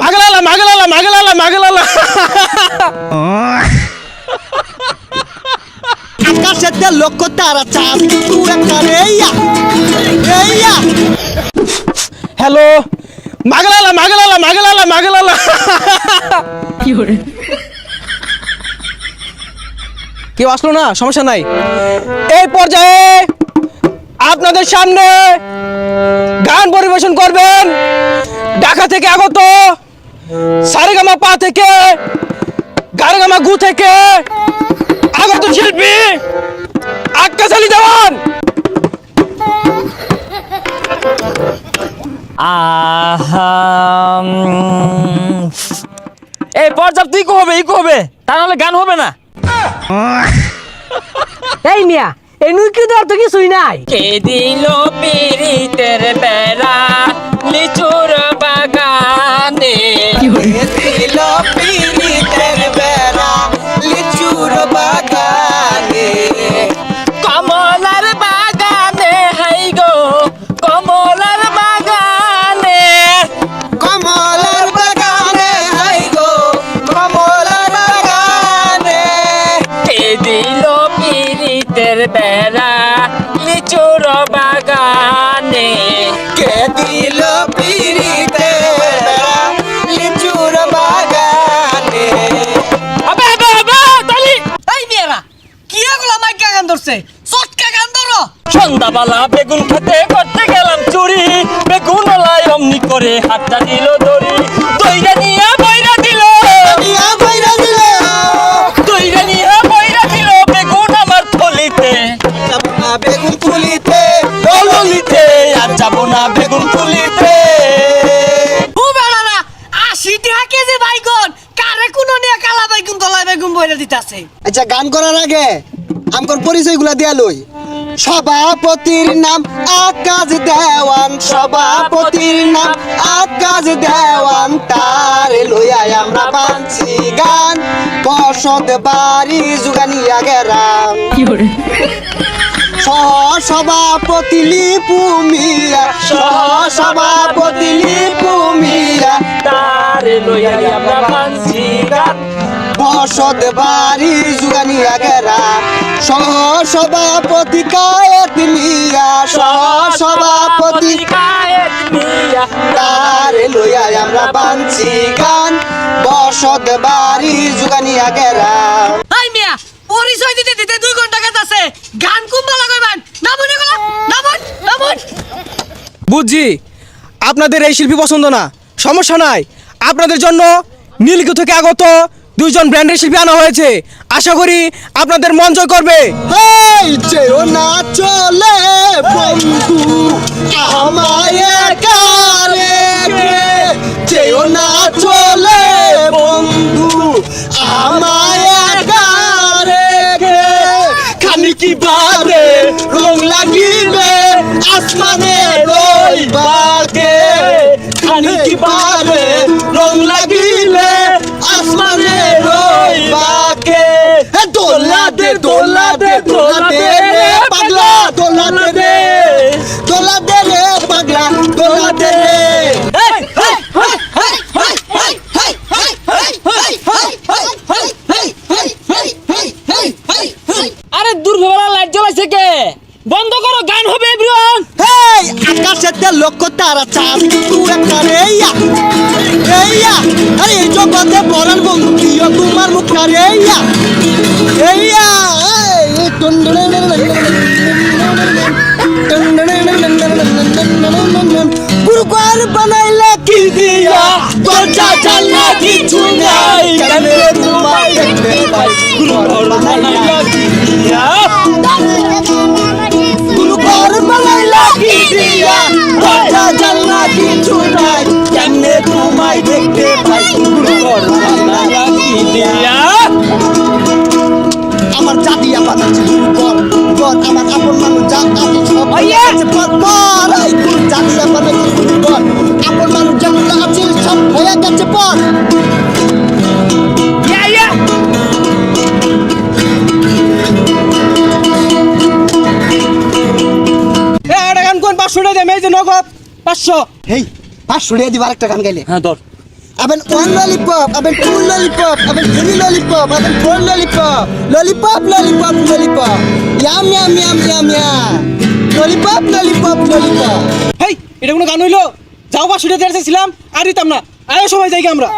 মাগলালা মাগলালা মাগলালা মাগলালা। আকাশের দিয়ে লক্ষ তারা চাঁদ কিন্তু একটা রেইয়া রেইয়া হ্যালো মাগলালা মাগলালা মাগলালা মাগলালা। কেউ আসলো না? সমস্যা নাই। এই পর্যায়ে আপনাদের সামনে গান পরিবেশন করবেন। ঢাকা থেকে আগত সারেগামা পা থেকে গারেগামা গু থেকে আগত শিল্পী আক্কাস আলী দেওয়ান। এই পর্যাপ্ত ইকো হবে ইকো হবে তা নাহলে গান হবে না। এই মিয়া এই নুকি দেওয়ার তো কিছুই নাই। কে দিল পিরিতের বেড়া লিচুর বাগানে? দিল পিরিতের বেড়া, লিচুর বাগানে। কমলার বাগানে, হাই গো, কমলার বাগানে। কমলার বাগানে, হাই গো, কমলার বাগানে। কে দিল পিরিতের বেড়া বেগুন খেতে করতে গেলাম চুরি। বেগুন ওলাই অমনি করে হাতটা দিল দড়ি। দইরা নিয়ে বইরা দিল। দিল দইরা নিয়ে বইরা দিল বেগুন আমার থলিতে। বেগুন তুলিতে দললিতে আর যাব না বেগুন তুলিতে ও বেড়ারা আশি টাকা কেজি বাইগুন। কারে কোনো নিয়ে কালা বাইগুন গলা বাইগুন বইরা দিতাছে? আচ্ছা গান করার আগে আমগর পরিচয়গুলা দিয়া লই। সভাপতির নাম আকাশ দেওয়ান সভাপতির নাম আকাশ দেওয়ান। তার লইয়াই আমরা বানছি গান বসত বাড়ি জুগানিয়া গেরাম। সভাপতি লিপু মিয়া সহ সভাপতি লিপু মিয়া তার লইয়া আমরা বানছি গান। বসত বাড়ি জুগানিয়া সভাপতি কায়েত মিয়া সভাপতি কায়েত মিয়া তার লইয়া আমরা বানছি গান। বসত বাড়ি জুগানিয়া গেরা মিয়া পরিচয় দিতে দিতে দুই ঘণ্টা গেছে গান কুম্বা লাগাইবেন? নামুন এগুলো নামুন নামুন। বুঝছি আপনাদের এই শিল্পী পছন্দ না। সমস্যা নাই। আপনাদের জন্য নীলগি থেকে আগত দুইজন ব্র্যান্ডের শিল্পী আনা হয়েছে। আশা করি আপনাদের মন জয় করবে। না চলে, বন্ধু, আমায় একা যেও না চলে, বন্ধু, আমায় একা রেখে। খানিকি বাদে রং লাগিবে আসমানে রইবাকে খানিকি বাদে রং দোলা দে দোলা দে রে পাগলা দোলা দে রে দোলা দে রে পাগলা দোলা দে রে আরে দুর্ভবেলা লাইট জ্বলাইছে কে বন্ধ করো গান হবে এভরিওয়ান হেই আকাশের দিয়ে লক্ষ তারা চাঁদ কিন্তু একটা রেইয়া রেইয়া আরে এই জগতে পরাণ বন্ধু প্রিয় তোমার মুখটা রেইয়া রেইয়া এই गुरुद्वार बनैला की दिया बच्चा चलना की चुनाई चले घुमाई चले भाई गुरुद्वार बनैला की दिया। गुरुद्वार बनैला की दिया बच्चा चलना की चुनाई चले घुमाई देखते আছে পর পর এই গুরু জাতিয়া বানাচ্ছে গুরুঘর আপন মানুষ যেগুলো আছে সব হয়ে গেছে পর ইয়া ইয়া কোন পাঁচশো টাকা দেয় এই যে নগদ পাঁচশো হেই পাঁচশো টাকা দিবার একটা গান গাইলে হ্যাঁ ধর Aben one lollipop, aben two lollipop, aben three lollipop, aben four lollipop. Lollipop, lollipop, lollipop. Yum, yum, yum, yum, yum. Lollipop, lollipop lollipop. Hey এটা কোনো গান হইল? যাও বা শুনে দেখছিলাম আর দিতাম না। আরে সবাই যাই আমরা।